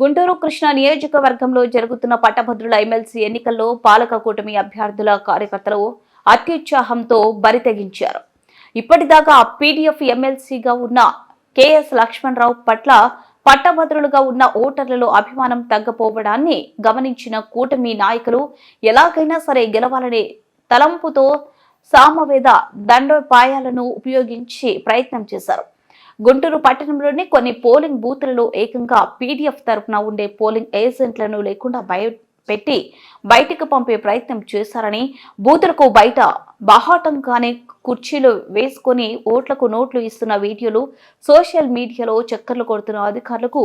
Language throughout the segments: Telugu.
గుంటూరు కృష్ణా నియోజకవర్గంలో జరుగుతున్న పట్టభద్రుల ఎమ్మెల్సీ ఎన్నికల్లో పాలక కూటమి అభ్యర్థుల కార్యకర్తలు అత్యుత్సాహంతో బరితెగించారు. ఇప్పటిదాకా పీడీఎఫ్ ఎమ్మెల్సీగా ఉన్న కెఎస్ లక్ష్మణరావు పట్ల పట్టభద్రులుగా ఉన్న ఓటర్లలో అభిమానం తగ్గపోవడాన్ని గమనించిన కూటమి నాయకులు ఎలాగైనా సరే గెలవాలనే తలంపుతో సామవేద దండోపాయాలను ఉపయోగించి ప్రయత్నం చేశారు. గుంటూరు పట్టణంలోని కొన్ని పోలింగ్ బూత్లలో ఏకంగా పీడీఎఫ్ తరఫున ఉండే పోలింగ్ ఏజెంట్లను లేకుండా బయ పెట్టి బయటకు పంపే ప్రయత్నం చేశారని బూతులకు బయట బాహాటంగానే కుర్చీలు వేసుకొని ఓట్లకు నోట్లు ఇస్తున్న వీడియోలు సోషల్ మీడియాలో చక్కర్లు కొడుతున్న అధికారులకు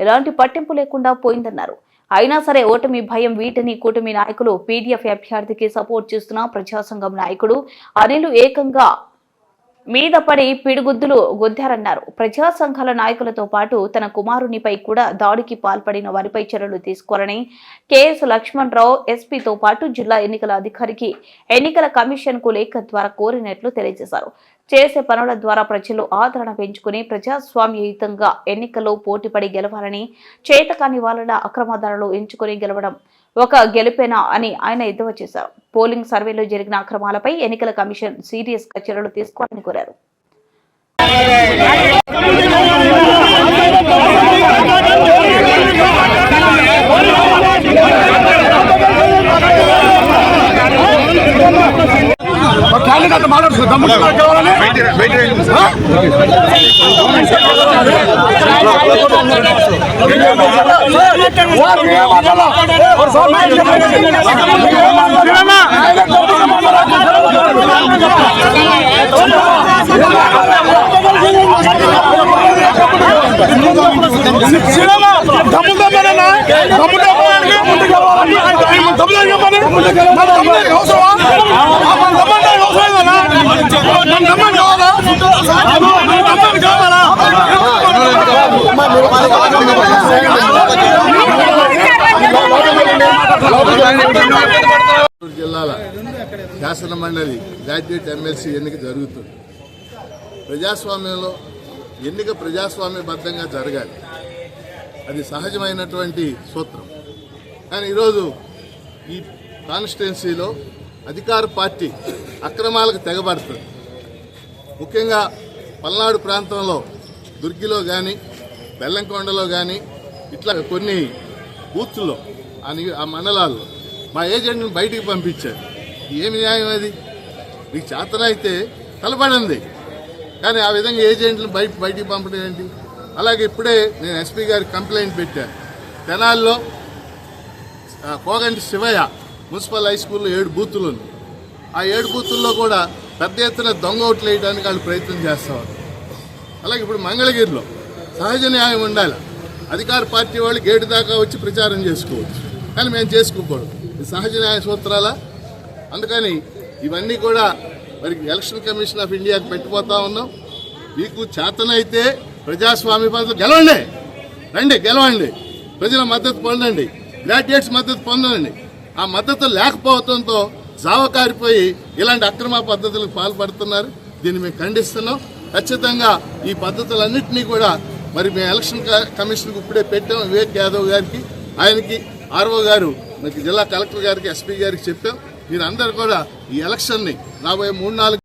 ఎలాంటి పట్టింపు లేకుండా పోయిందన్నారు. అయినా సరే ఓటమి భయం వీటని కూటమి నాయకులు పీడీఎఫ్ అభ్యర్థికి సపోర్ట్ చేస్తున్న ప్రజాసంఘం నాయకుడు అనిలు ఏకంగా మీద పడి పిడిగుద్దులు గుద్దారన్నారు. ప్రజా సంఘాల నాయకులతో పాటు తన కుమారునిపై కూడా దాడికి పాల్పడిన వారిపై చర్యలు తీసుకోవాలని కెఎస్ లక్ష్మణ్ రావు ఎస్పీతో పాటు జిల్లా ఎన్నికల అధికారికి ఎన్నికల కమిషన్కు లేఖ ద్వారా కోరినట్లు తెలియజేశారు. చేసే పనుల ద్వారా ప్రజలు ఆదరణ పెంచుకుని ప్రజాస్వామ్యయుతంగా ఎన్నికల్లో పోటీపడి గెలవాలని చేతకాని వాళ్ళ అక్రమదారులు ఎంచుకుని గెలవడం ఒక గెలుపేనా అని ఆయన ఎద్దేవా చేశారు. పోలింగ్ సర్వేలో జరిగిన అక్రమాలపై ఎన్నికల కమిషన్ సీరియస్గా చర్యలు తీసుకోవాలని కోరారు. క్యాండిడేట్ మాట్లాడుతుంది దమ్ముడు కావాలని వారు ఏమనాలా? వారు సోమాయి సినిమా దమ్ము జిల్లాల శాసన మండలి గ్రాడ్యుయేట్ ఎమ్మెల్సీ ఎన్నిక జరుగుతుంది ప్రజాస్వామ్యంలో ఎన్నిక ప్రజాస్వామ్యబద్ధంగా జరగాలి అది సహజమైనటువంటి సూత్రం కానీ ఈరోజు ఈ కాన్స్టిట్యున్సీలో అధికార పార్టీ అక్రమాలకు తెగబడుతుంది. ముఖ్యంగా పల్నాడు ప్రాంతంలో దుర్గిలో కానీ బెల్లంకొండలో కానీ ఇట్లా కొన్ని బూత్లో ఆ ఆ మండలాల్లో మా ఏజెంట్ని బయటికి పంపించారు. ఏమి న్యాయం అది? మీకు చేతనైతే కలపడండి కానీ ఆ విధంగా ఏజెంట్లు బయట బయటికి పంపడం ఏంటి? అలాగే ఇప్పుడే నేను ఎస్పీ గారికి కంప్లైంట్ పెట్టాను తెనాల్లో కోగంటి శివయ్య మున్సిపల్ హై స్కూల్లో ఏడు బూతులు ఉన్నాయి. ఆ ఏడు బూతుల్లో కూడా పెద్ద ఎత్తున దొంగ ఓట్లు వేయడానికి వాళ్ళు ప్రయత్నం చేస్తారు. అలాగే ఇప్పుడు మంగళగిరిలో సహజ న్యాయం ఉండాలి. అధికార పార్టీ వాళ్ళు గేటు దాకా వచ్చి ప్రచారం చేసుకోవచ్చు. కానీ మేము చేసుకోకూడదు. ఇది సహజ న్యాయ సూత్రాల? అందుకని ఇవన్నీ కూడా మరి ఎలక్షన్ కమిషన్ ఆఫ్ ఇండియాకి పెట్టిపోతా ఉన్నాం. మీకు చేతనైతే ప్రజాస్వామ్య పద్ధతి గెలవండి. రండి గెలవండి. ప్రజల మద్దతు పొందండి. గ్రాడ్యుయేట్స్ మద్దతు పొందండి. ఆ మద్దతు లేకపోవడంతో జావకారిపోయి ఇలాంటి అక్రమ పద్ధతులకు పాల్పడుతున్నారు. దీన్ని మేము ఖండిస్తున్నాం. ఖచ్చితంగా ఈ పద్ధతులన్నింటినీ కూడా మరి మేము ఎలక్షన్ క- కమిషన్కి ఇప్పుడే పెట్టాం. వివేక్ యాదవ్ గారికి ఆయనకి ఆర్ఓ గారు మనకి జిల్లా కలెక్టర్ గారికి ఎస్పీ గారికి చెప్పాం. మీరందరూ కూడా ఈ ఎలక్షన్ని రాబోయే మూడు నాలుగు